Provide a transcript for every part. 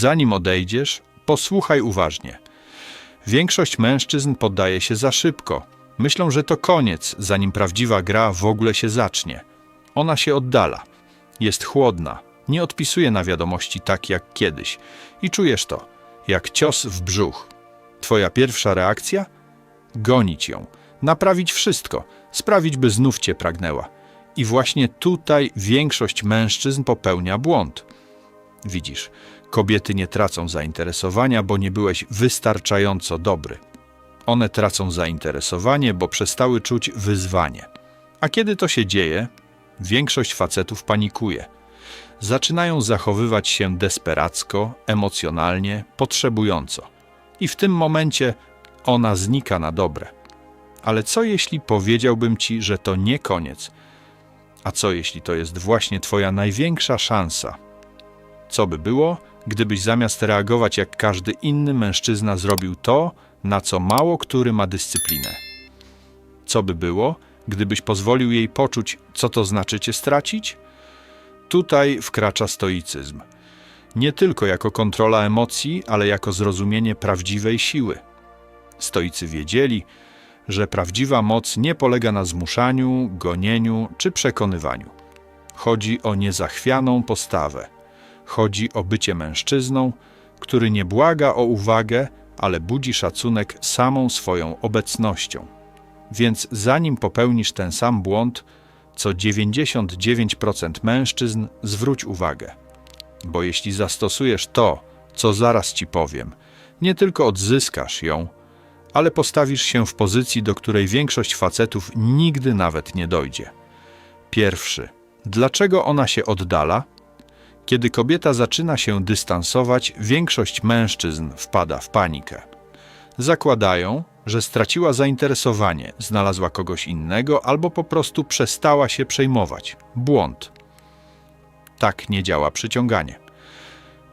zanim odejdziesz, posłuchaj uważnie. Większość mężczyzn poddaje się za szybko. Myślą, że to koniec, zanim prawdziwa gra w ogóle się zacznie. Ona się oddala. Jest chłodna, nie odpisuje na wiadomości tak jak kiedyś. I czujesz to, jak cios w brzuch. Twoja pierwsza reakcja? Gonić ją, naprawić wszystko, sprawić, by znów cię pragnęła. I właśnie tutaj większość mężczyzn popełnia błąd. Widzisz, kobiety nie tracą zainteresowania, bo nie byłeś wystarczająco dobry. One tracą zainteresowanie, bo przestały czuć wyzwanie. A kiedy to się dzieje, większość facetów panikuje. Zaczynają zachowywać się desperacko, emocjonalnie, potrzebująco. I w tym momencie ona znika na dobre. Ale co jeśli powiedziałbym ci, że to nie koniec? A co jeśli to jest właśnie twoja największa szansa? Co by było, gdybyś zamiast reagować jak każdy inny mężczyzna zrobił to, na co mało który ma dyscyplinę? Co by było, gdybyś pozwolił jej poczuć, co to znaczy cię stracić? Tutaj wkracza stoicyzm. Nie tylko jako kontrola emocji, ale jako zrozumienie prawdziwej siły. Stoicy wiedzieli, że prawdziwa moc nie polega na zmuszaniu, gonieniu czy przekonywaniu. Chodzi o niezachwianą postawę. Chodzi o bycie mężczyzną, który nie błaga o uwagę, ale budzi szacunek samą swoją obecnością. Więc zanim popełnisz ten sam błąd, co 99% mężczyzn, zwróć uwagę. Bo jeśli zastosujesz to, co zaraz ci powiem, nie tylko odzyskasz ją, ale postawisz się w pozycji, do której większość facetów nigdy nawet nie dojdzie. Pierwszy. Dlaczego ona się oddala? Kiedy kobieta zaczyna się dystansować, większość mężczyzn wpada w panikę. Zakładają, że straciła zainteresowanie, znalazła kogoś innego albo po prostu przestała się przejmować. Błąd. Tak nie działa przyciąganie.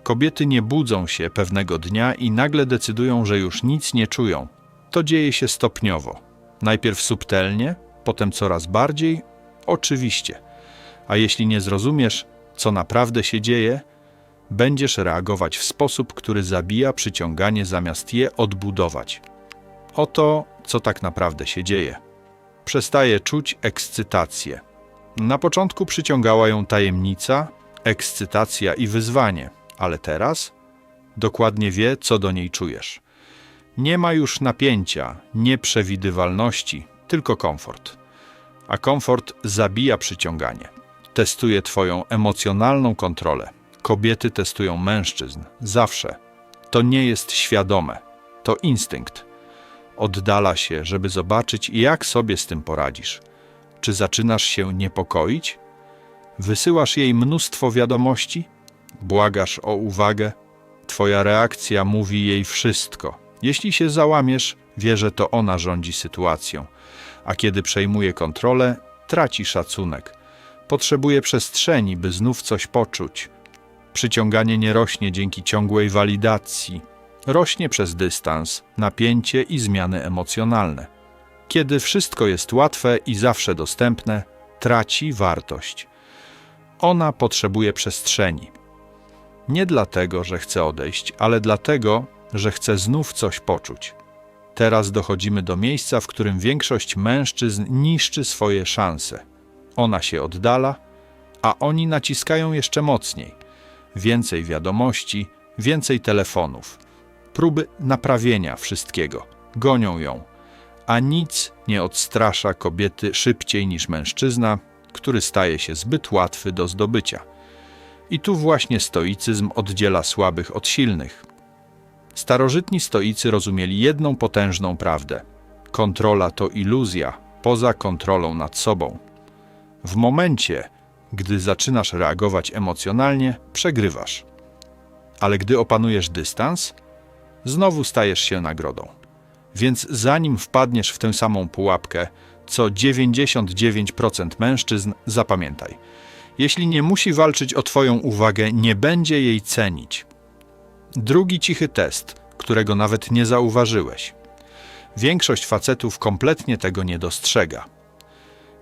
Kobiety nie budzą się pewnego dnia i nagle decydują, że już nic nie czują. To dzieje się stopniowo. Najpierw subtelnie, potem coraz bardziej, oczywiście. A jeśli nie zrozumiesz, co naprawdę się dzieje, będziesz reagować w sposób, który zabija przyciąganie zamiast je odbudować. Oto, co tak naprawdę się dzieje. Przestaje czuć ekscytację. Na początku przyciągała ją tajemnica, ekscytacja i wyzwanie, ale teraz dokładnie wie, co do niej czujesz. Nie ma już napięcia, nieprzewidywalności, tylko komfort. A komfort zabija przyciąganie. Testuje Twoją emocjonalną kontrolę. Kobiety testują mężczyzn. Zawsze. To nie jest świadome. To instynkt. Oddala się, żeby zobaczyć, jak sobie z tym poradzisz. Czy zaczynasz się niepokoić? Wysyłasz jej mnóstwo wiadomości? Błagasz o uwagę? Twoja reakcja mówi jej wszystko. Jeśli się załamiesz, wie, że to ona rządzi sytuacją, a kiedy przejmuje kontrolę, traci szacunek. Potrzebuje przestrzeni, by znów coś poczuć. Przyciąganie nie rośnie dzięki ciągłej walidacji. Rośnie przez dystans, napięcie i zmiany emocjonalne. Kiedy wszystko jest łatwe i zawsze dostępne, traci wartość. Ona potrzebuje przestrzeni. Nie dlatego, że chce odejść, ale dlatego, że chce znów coś poczuć. Teraz dochodzimy do miejsca, w którym większość mężczyzn niszczy swoje szanse. Ona się oddala, a oni naciskają jeszcze mocniej. Więcej wiadomości, więcej telefonów. Próby naprawienia wszystkiego. Gonią ją. A nic nie odstrasza kobiety szybciej niż mężczyzna, który staje się zbyt łatwy do zdobycia. I tu właśnie stoicyzm oddziela słabych od silnych. Starożytni stoicy rozumieli jedną potężną prawdę: kontrola to iluzja poza kontrolą nad sobą. W momencie, gdy zaczynasz reagować emocjonalnie, przegrywasz. Ale gdy opanujesz dystans, znowu stajesz się nagrodą. Więc zanim wpadniesz w tę samą pułapkę, co 99% mężczyzn, zapamiętaj. Jeśli nie musi walczyć o Twoją uwagę, nie będzie jej cenić. Drugi cichy test, którego nawet nie zauważyłeś. Większość facetów kompletnie tego nie dostrzega.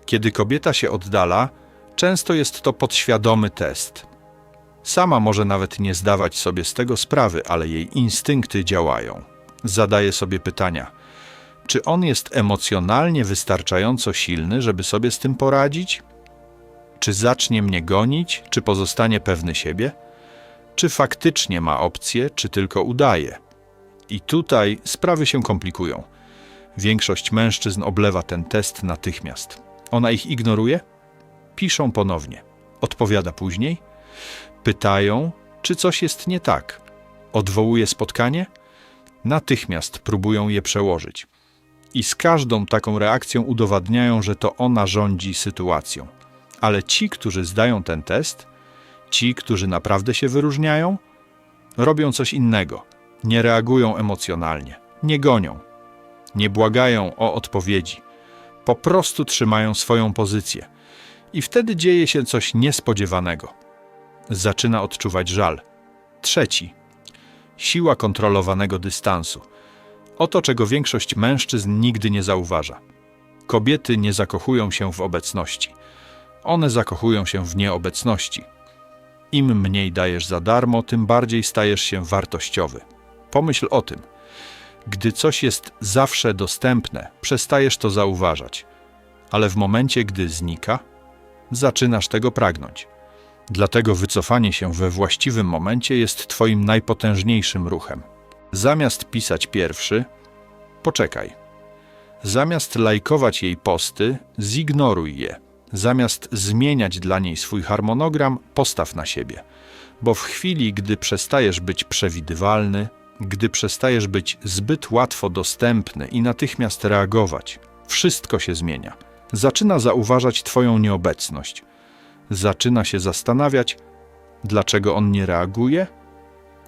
Kiedy kobieta się oddala, często jest to podświadomy test. Sama może nawet nie zdawać sobie z tego sprawy, ale jej instynkty działają. Zadaje sobie pytania: czy on jest emocjonalnie wystarczająco silny, żeby sobie z tym poradzić? Czy zacznie mnie gonić, czy pozostanie pewny siebie? Czy faktycznie ma opcję, czy tylko udaje? I tutaj sprawy się komplikują. Większość mężczyzn oblewa ten test natychmiast. Ona ich ignoruje? Piszą ponownie. Odpowiada później? Pytają, czy coś jest nie tak. Odwołuje spotkanie? Natychmiast próbują je przełożyć. I z każdą taką reakcją udowadniają, że to ona rządzi sytuacją. Ale ci, którzy zdają ten test, ci, którzy naprawdę się wyróżniają, robią coś innego. Nie reagują emocjonalnie, nie gonią, nie błagają o odpowiedzi. Po prostu trzymają swoją pozycję. I wtedy dzieje się coś niespodziewanego. Zaczyna odczuwać żal. Trzeci. Siła kontrolowanego dystansu. Oto czego większość mężczyzn nigdy nie zauważa. Kobiety nie zakochują się w obecności. One zakochują się w nieobecności. Im mniej dajesz za darmo, tym bardziej stajesz się wartościowy. Pomyśl o tym. Gdy coś jest zawsze dostępne, przestajesz to zauważać, ale w momencie, gdy znika, zaczynasz tego pragnąć. Dlatego wycofanie się we właściwym momencie jest Twoim najpotężniejszym ruchem. Zamiast pisać pierwszy, poczekaj. Zamiast lajkować jej posty, zignoruj je. Zamiast zmieniać dla niej swój harmonogram, postaw na siebie. Bo w chwili, gdy przestajesz być przewidywalny, gdy przestajesz być zbyt łatwo dostępny i natychmiast reagować, wszystko się zmienia. Zaczyna zauważać Twoją nieobecność. Zaczyna się zastanawiać, dlaczego on nie reaguje.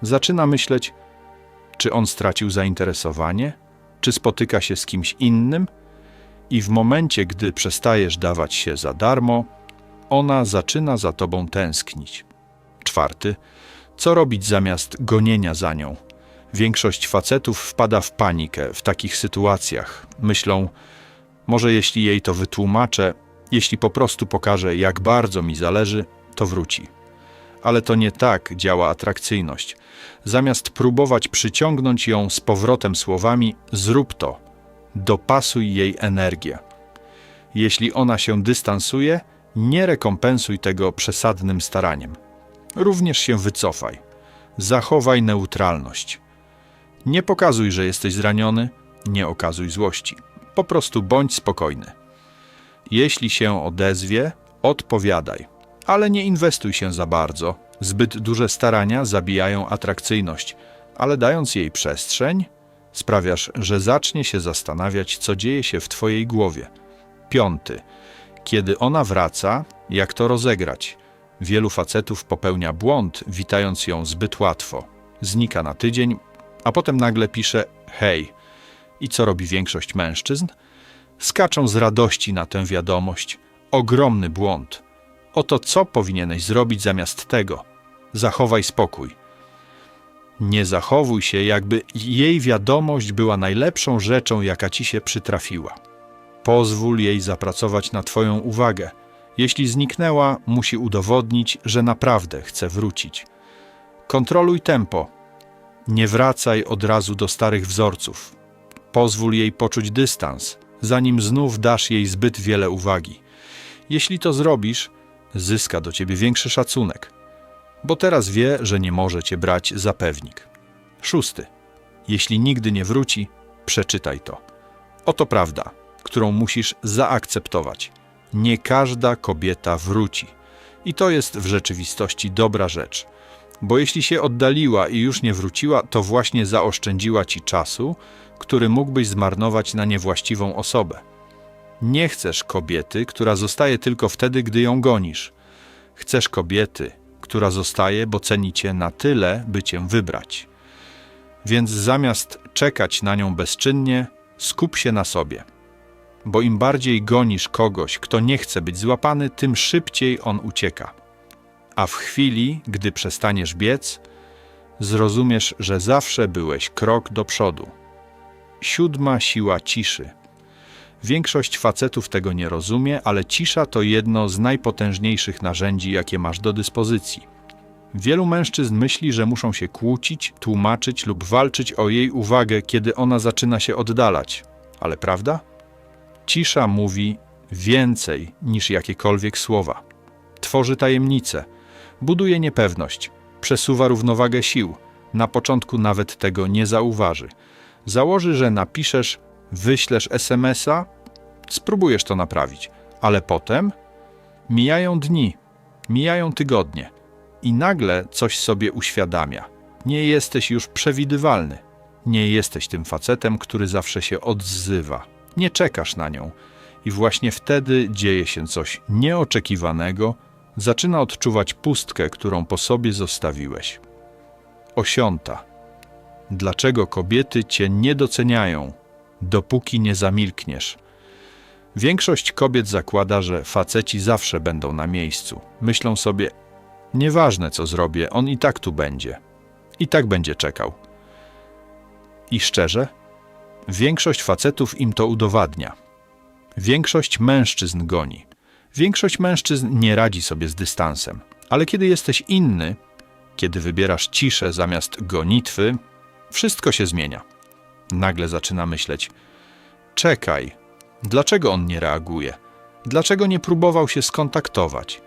Zaczyna myśleć, czy on stracił zainteresowanie, czy spotyka się z kimś innym, i w momencie, gdy przestajesz dawać się za darmo, ona zaczyna za tobą tęsknić. Czwarty, co robić zamiast gonienia za nią? Większość facetów wpada w panikę w takich sytuacjach. Myślą, może jeśli jej to wytłumaczę, jeśli po prostu pokażę, jak bardzo mi zależy, to wróci. Ale to nie tak działa atrakcyjność. Zamiast próbować przyciągnąć ją z powrotem słowami, zrób to, dopasuj jej energię. Jeśli ona się dystansuje, nie rekompensuj tego przesadnym staraniem. Również się wycofaj. Zachowaj neutralność. Nie pokazuj, że jesteś zraniony, nie okazuj złości. Po prostu bądź spokojny. Jeśli się odezwie, odpowiadaj, ale nie inwestuj się za bardzo. Zbyt duże starania zabijają atrakcyjność, ale dając jej przestrzeń, sprawiasz, że zacznie się zastanawiać, co dzieje się w Twojej głowie. Piąty. Kiedy ona wraca, jak to rozegrać? Wielu facetów popełnia błąd, witając ją zbyt łatwo. Znika na tydzień, a potem nagle pisze hej. I co robi większość mężczyzn? Skaczą z radości na tę wiadomość. Ogromny błąd. Oto co powinieneś zrobić zamiast tego? Zachowaj spokój. Nie zachowuj się, jakby jej wiadomość była najlepszą rzeczą, jaka ci się przytrafiła. Pozwól jej zapracować na Twoją uwagę. Jeśli zniknęła, musi udowodnić, że naprawdę chce wrócić. Kontroluj tempo. Nie wracaj od razu do starych wzorców. Pozwól jej poczuć dystans, zanim znów dasz jej zbyt wiele uwagi. Jeśli to zrobisz, zyska do ciebie większy szacunek bo teraz wie, że nie może cię brać za pewnik. Szósty. Jeśli nigdy nie wróci, przeczytaj to. Oto prawda, którą musisz zaakceptować. Nie każda kobieta wróci. I to jest w rzeczywistości dobra rzecz, bo jeśli się oddaliła i już nie wróciła, to właśnie zaoszczędziła ci czasu, który mógłbyś zmarnować na niewłaściwą osobę. Nie chcesz kobiety, która zostaje tylko wtedy, gdy ją gonisz. Chcesz kobiety, która zostaje, bo ceni cię na tyle, by cię wybrać. Więc zamiast czekać na nią bezczynnie, skup się na sobie. Bo im bardziej gonisz kogoś, kto nie chce być złapany, tym szybciej on ucieka. A w chwili, gdy przestaniesz biec, zrozumiesz, że zawsze byłeś krok do przodu. Siódma siła ciszy. Większość facetów tego nie rozumie, ale cisza to jedno z najpotężniejszych narzędzi, jakie masz do dyspozycji. Wielu mężczyzn myśli, że muszą się kłócić, tłumaczyć lub walczyć o jej uwagę, kiedy ona zaczyna się oddalać. Ale prawda? Cisza mówi więcej niż jakiekolwiek słowa. Tworzy tajemnice, buduje niepewność, przesuwa równowagę sił. Na początku nawet tego nie zauważy. Założy, że napiszesz, wyślesz SMS-a, spróbujesz to naprawić, ale potem mijają dni, mijają tygodnie i nagle coś sobie uświadamia. Nie jesteś już przewidywalny. Nie jesteś tym facetem, który zawsze się odzywa. Nie czekasz na nią. I właśnie wtedy dzieje się coś nieoczekiwanego, zaczyna odczuwać pustkę, którą po sobie zostawiłeś. Osiąta. Dlaczego kobiety cię nie doceniają, dopóki nie zamilkniesz? Większość kobiet zakłada, że faceci zawsze będą na miejscu. Myślą sobie, nieważne co zrobię, on i tak tu będzie. I tak będzie czekał. I szczerze, większość facetów im to udowadnia. Większość mężczyzn goni. Większość mężczyzn nie radzi sobie z dystansem. Ale kiedy jesteś inny, kiedy wybierasz ciszę zamiast gonitwy, wszystko się zmienia. Nagle zaczyna myśleć: czekaj, dlaczego on nie reaguje? Dlaczego nie próbował się skontaktować?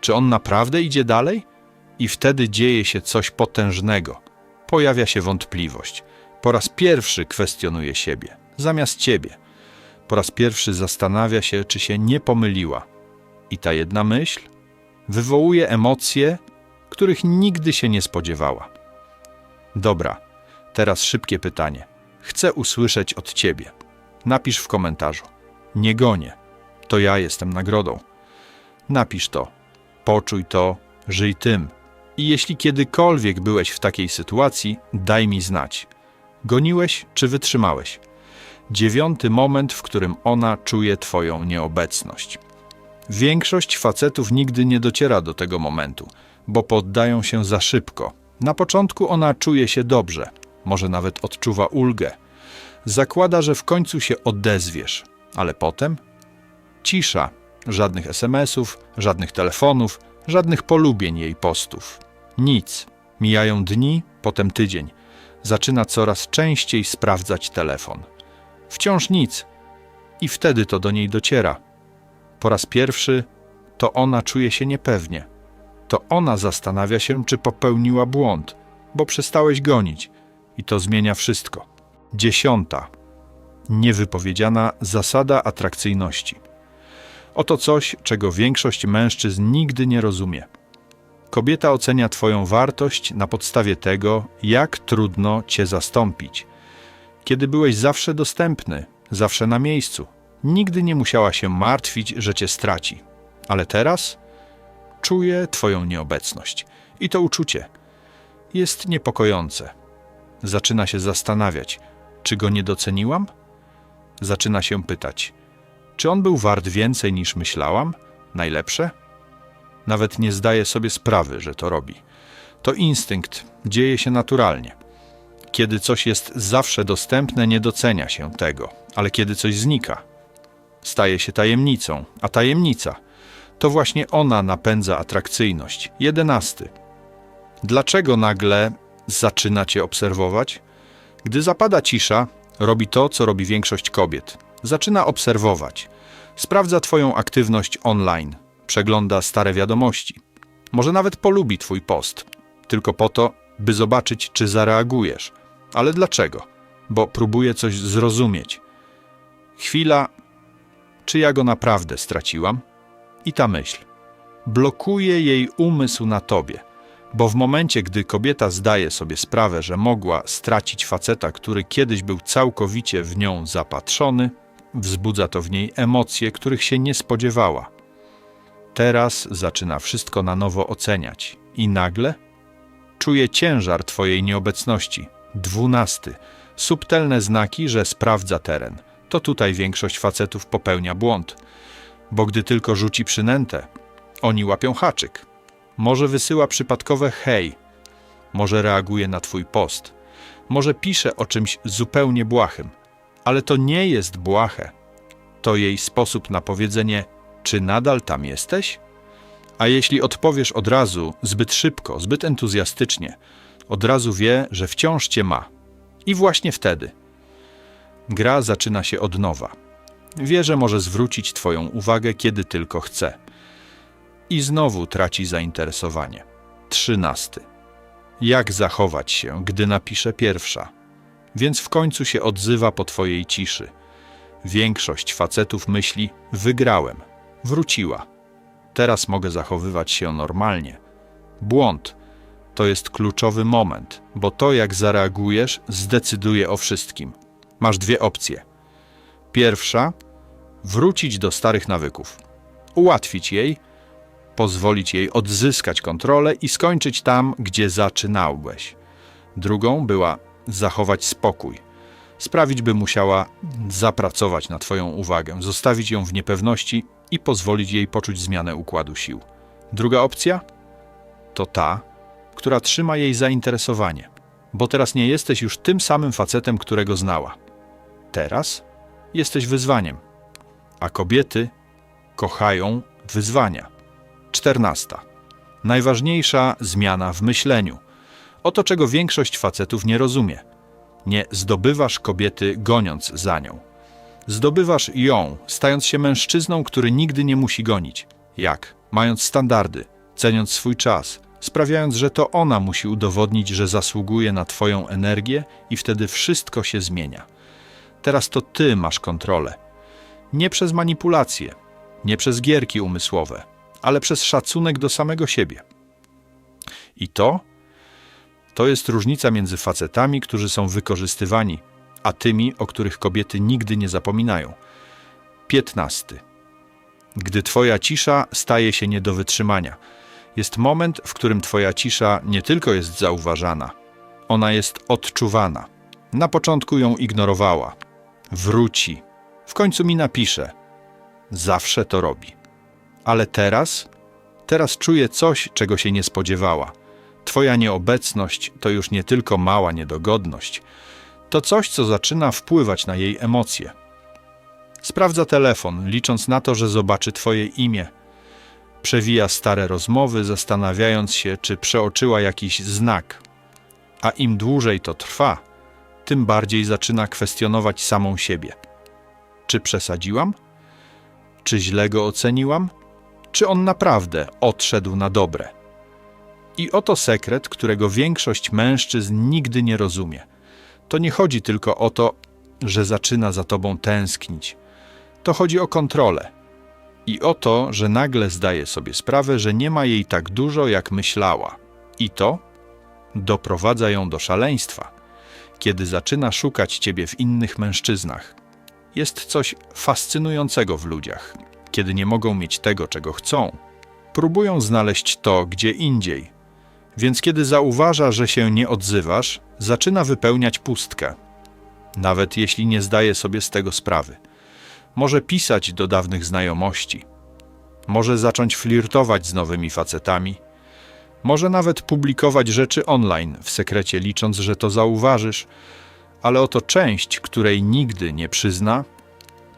Czy on naprawdę idzie dalej? I wtedy dzieje się coś potężnego. Pojawia się wątpliwość. Po raz pierwszy kwestionuje siebie, zamiast ciebie. Po raz pierwszy zastanawia się, czy się nie pomyliła. I ta jedna myśl wywołuje emocje, których nigdy się nie spodziewała. Dobra, teraz szybkie pytanie. Chcę usłyszeć od ciebie. Napisz w komentarzu. Nie gonię. To ja jestem nagrodą. Napisz to. Poczuj to, żyj tym. I jeśli kiedykolwiek byłeś w takiej sytuacji, daj mi znać. Goniłeś czy wytrzymałeś? Dziewiąty moment, w którym ona czuje Twoją nieobecność. Większość facetów nigdy nie dociera do tego momentu, bo poddają się za szybko. Na początku ona czuje się dobrze, może nawet odczuwa ulgę. Zakłada, że w końcu się odezwiesz, ale potem cisza, żadnych SMS-ów, żadnych telefonów, żadnych polubień jej postów. Nic. Mijają dni, potem tydzień. Zaczyna coraz częściej sprawdzać telefon. Wciąż nic. I wtedy to do niej dociera. Po raz pierwszy to ona czuje się niepewnie. To ona zastanawia się, czy popełniła błąd, bo przestałeś gonić. I to zmienia wszystko. Dziesiąta. Niewypowiedziana zasada atrakcyjności. Oto coś, czego większość mężczyzn nigdy nie rozumie. Kobieta ocenia Twoją wartość na podstawie tego, jak trudno Cię zastąpić. Kiedy byłeś zawsze dostępny, zawsze na miejscu, nigdy nie musiała się martwić, że Cię straci. Ale teraz czuje Twoją nieobecność. I to uczucie jest niepokojące. Zaczyna się zastanawiać, czy go nie doceniłam? Zaczyna się pytać, czy on był wart więcej niż myślałam? Najlepsze? Nawet nie zdaje sobie sprawy, że to robi. To instynkt, dzieje się naturalnie. Kiedy coś jest zawsze dostępne, nie docenia się tego, ale kiedy coś znika, staje się tajemnicą, a tajemnica to właśnie ona napędza atrakcyjność. Jedenasty. Dlaczego nagle zaczyna cię obserwować? Gdy zapada cisza, robi to, co robi większość kobiet. Zaczyna obserwować. Sprawdza Twoją aktywność online, przegląda stare wiadomości. Może nawet polubi Twój post, tylko po to, by zobaczyć, czy zareagujesz. Ale dlaczego? Bo próbuje coś zrozumieć. Chwila, czy ja go naprawdę straciłam? I ta myśl blokuje jej umysł na tobie, bo w momencie, gdy kobieta zdaje sobie sprawę, że mogła stracić faceta, który kiedyś był całkowicie w nią zapatrzony, wzbudza to w niej emocje, których się nie spodziewała. Teraz zaczyna wszystko na nowo oceniać i nagle czuje ciężar Twojej nieobecności. Dwunasty. Subtelne znaki, że sprawdza teren. To tutaj większość facetów popełnia błąd, bo gdy tylko rzuci przynętę, oni łapią haczyk. Może wysyła przypadkowe hej, może reaguje na Twój post, może pisze o czymś zupełnie błahym, ale to nie jest błahe. To jej sposób na powiedzenie, czy nadal tam jesteś? A jeśli odpowiesz od razu, zbyt szybko, zbyt entuzjastycznie, od razu wie, że wciąż cię ma. I właśnie wtedy gra zaczyna się od nowa. Wie, że może zwrócić twoją uwagę, kiedy tylko chce. I znowu traci zainteresowanie. Trzynasty. Jak zachować się, gdy napisze pierwsza? Więc w końcu się odzywa po twojej ciszy. Większość facetów myśli: Wygrałem, wróciła. Teraz mogę zachowywać się normalnie. Błąd to jest kluczowy moment, bo to, jak zareagujesz, zdecyduje o wszystkim. Masz dwie opcje. Pierwsza wrócić do starych nawyków, ułatwić jej, pozwolić jej odzyskać kontrolę i skończyć tam, gdzie zaczynałeś. Drugą była zachować spokój, sprawić, by musiała zapracować na Twoją uwagę, zostawić ją w niepewności i pozwolić jej poczuć zmianę układu sił. Druga opcja to ta, która trzyma jej zainteresowanie, bo teraz nie jesteś już tym samym facetem, którego znała. Teraz jesteś wyzwaniem, a kobiety kochają wyzwania. 14. Najważniejsza zmiana w myśleniu. Oto czego większość facetów nie rozumie. Nie zdobywasz kobiety goniąc za nią. Zdobywasz ją, stając się mężczyzną, który nigdy nie musi gonić. Jak? Mając standardy, ceniąc swój czas, sprawiając, że to ona musi udowodnić, że zasługuje na Twoją energię i wtedy wszystko się zmienia. Teraz to Ty masz kontrolę. Nie przez manipulacje, nie przez gierki umysłowe, ale przez szacunek do samego siebie. I to to jest różnica między facetami, którzy są wykorzystywani, a tymi, o których kobiety nigdy nie zapominają. 15. Gdy Twoja cisza staje się nie do wytrzymania. Jest moment, w którym Twoja cisza nie tylko jest zauważana, ona jest odczuwana. Na początku ją ignorowała. Wróci. W końcu mi napisze. Zawsze to robi. Ale teraz, teraz czuje coś, czego się nie spodziewała. Twoja nieobecność to już nie tylko mała niedogodność, to coś, co zaczyna wpływać na jej emocje. Sprawdza telefon, licząc na to, że zobaczy Twoje imię. Przewija stare rozmowy, zastanawiając się, czy przeoczyła jakiś znak. A im dłużej to trwa, tym bardziej zaczyna kwestionować samą siebie. Czy przesadziłam? Czy źle go oceniłam? Czy on naprawdę odszedł na dobre? I oto sekret, którego większość mężczyzn nigdy nie rozumie. To nie chodzi tylko o to, że zaczyna za tobą tęsknić. To chodzi o kontrolę. I o to, że nagle zdaje sobie sprawę, że nie ma jej tak dużo, jak myślała. I to doprowadza ją do szaleństwa, kiedy zaczyna szukać ciebie w innych mężczyznach. Jest coś fascynującego w ludziach, kiedy nie mogą mieć tego, czego chcą. Próbują znaleźć to gdzie indziej, więc kiedy zauważa, że się nie odzywasz, zaczyna wypełniać pustkę, nawet jeśli nie zdaje sobie z tego sprawy. Może pisać do dawnych znajomości, może zacząć flirtować z nowymi facetami, może nawet publikować rzeczy online w sekrecie, licząc, że to zauważysz, ale oto część, której nigdy nie przyzna,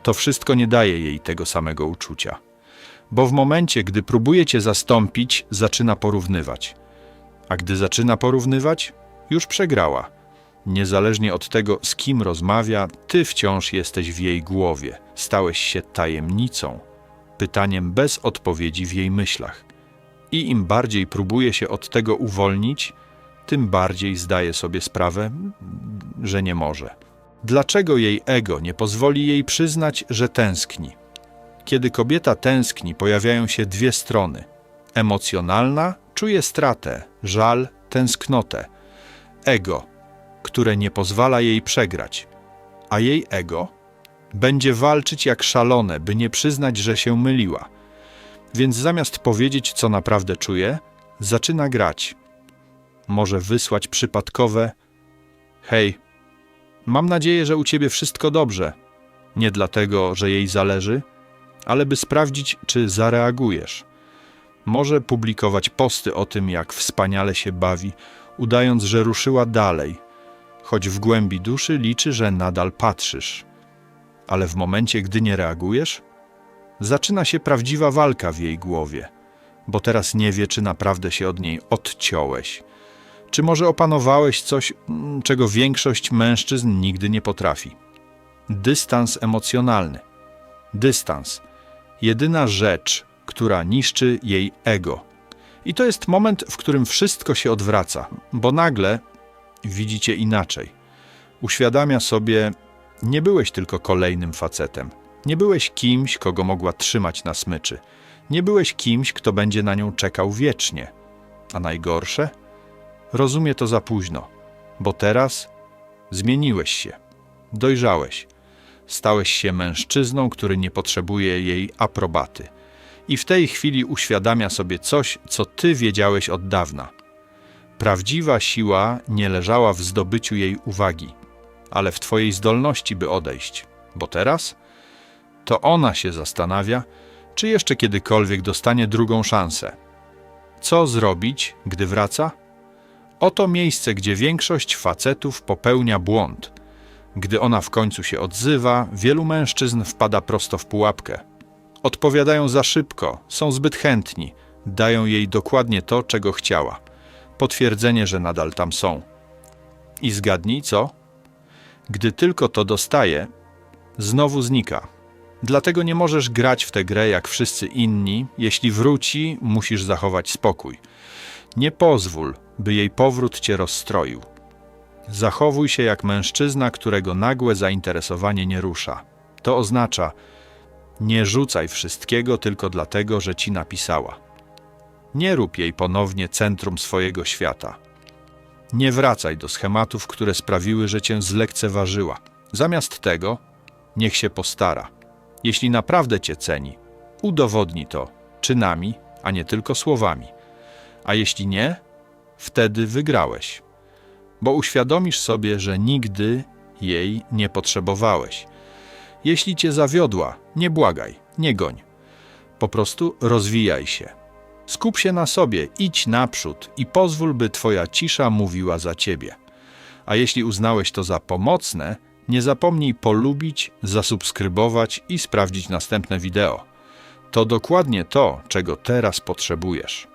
to wszystko nie daje jej tego samego uczucia. Bo w momencie, gdy próbuje cię zastąpić, zaczyna porównywać – a gdy zaczyna porównywać, już przegrała. Niezależnie od tego, z kim rozmawia, ty wciąż jesteś w jej głowie, stałeś się tajemnicą, pytaniem bez odpowiedzi w jej myślach. I im bardziej próbuje się od tego uwolnić, tym bardziej zdaje sobie sprawę, że nie może. Dlaczego jej ego nie pozwoli jej przyznać, że tęskni? Kiedy kobieta tęskni, pojawiają się dwie strony: emocjonalna Czuje stratę, żal, tęsknotę, ego, które nie pozwala jej przegrać, a jej ego będzie walczyć jak szalone, by nie przyznać, że się myliła. Więc zamiast powiedzieć, co naprawdę czuje, zaczyna grać. Może wysłać przypadkowe: Hej, mam nadzieję, że u ciebie wszystko dobrze. Nie dlatego, że jej zależy, ale by sprawdzić, czy zareagujesz. Może publikować posty o tym, jak wspaniale się bawi, udając, że ruszyła dalej, choć w głębi duszy liczy, że nadal patrzysz. Ale w momencie, gdy nie reagujesz, zaczyna się prawdziwa walka w jej głowie. bo teraz nie wie, czy naprawdę się od niej odciąłeś. Czy może opanowałeś coś, mm, czego większość mężczyzn nigdy nie potrafi? Dystans emocjonalny. Dystans. Jedyna rzecz, która niszczy jej ego. I to jest moment, w którym wszystko się odwraca, bo nagle widzicie inaczej. Uświadamia sobie, nie byłeś tylko kolejnym facetem. Nie byłeś kimś, kogo mogła trzymać na smyczy. Nie byłeś kimś, kto będzie na nią czekał wiecznie. A najgorsze? Rozumie to za późno, bo teraz zmieniłeś się, dojrzałeś, stałeś się mężczyzną, który nie potrzebuje jej aprobaty. I w tej chwili uświadamia sobie coś, co ty wiedziałeś od dawna. Prawdziwa siła nie leżała w zdobyciu jej uwagi, ale w twojej zdolności, by odejść. Bo teraz to ona się zastanawia, czy jeszcze kiedykolwiek dostanie drugą szansę. Co zrobić, gdy wraca? Oto miejsce, gdzie większość facetów popełnia błąd. Gdy ona w końcu się odzywa, wielu mężczyzn wpada prosto w pułapkę. Odpowiadają za szybko, są zbyt chętni, dają jej dokładnie to, czego chciała. Potwierdzenie, że nadal tam są. I zgadnij co? Gdy tylko to dostaje, znowu znika. Dlatego nie możesz grać w tę grę jak wszyscy inni. Jeśli wróci, musisz zachować spokój. Nie pozwól, by jej powrót cię rozstroił. Zachowuj się jak mężczyzna, którego nagłe zainteresowanie nie rusza. To oznacza, nie rzucaj wszystkiego tylko dlatego, że ci napisała. Nie rób jej ponownie centrum swojego świata. Nie wracaj do schematów, które sprawiły, że cię zlekceważyła. Zamiast tego, niech się postara. Jeśli naprawdę cię ceni, udowodni to czynami, a nie tylko słowami. A jeśli nie, wtedy wygrałeś, bo uświadomisz sobie, że nigdy jej nie potrzebowałeś. Jeśli cię zawiodła, nie błagaj, nie goń. Po prostu rozwijaj się. Skup się na sobie, idź naprzód i pozwól, by twoja cisza mówiła za ciebie. A jeśli uznałeś to za pomocne, nie zapomnij polubić, zasubskrybować i sprawdzić następne wideo. To dokładnie to, czego teraz potrzebujesz.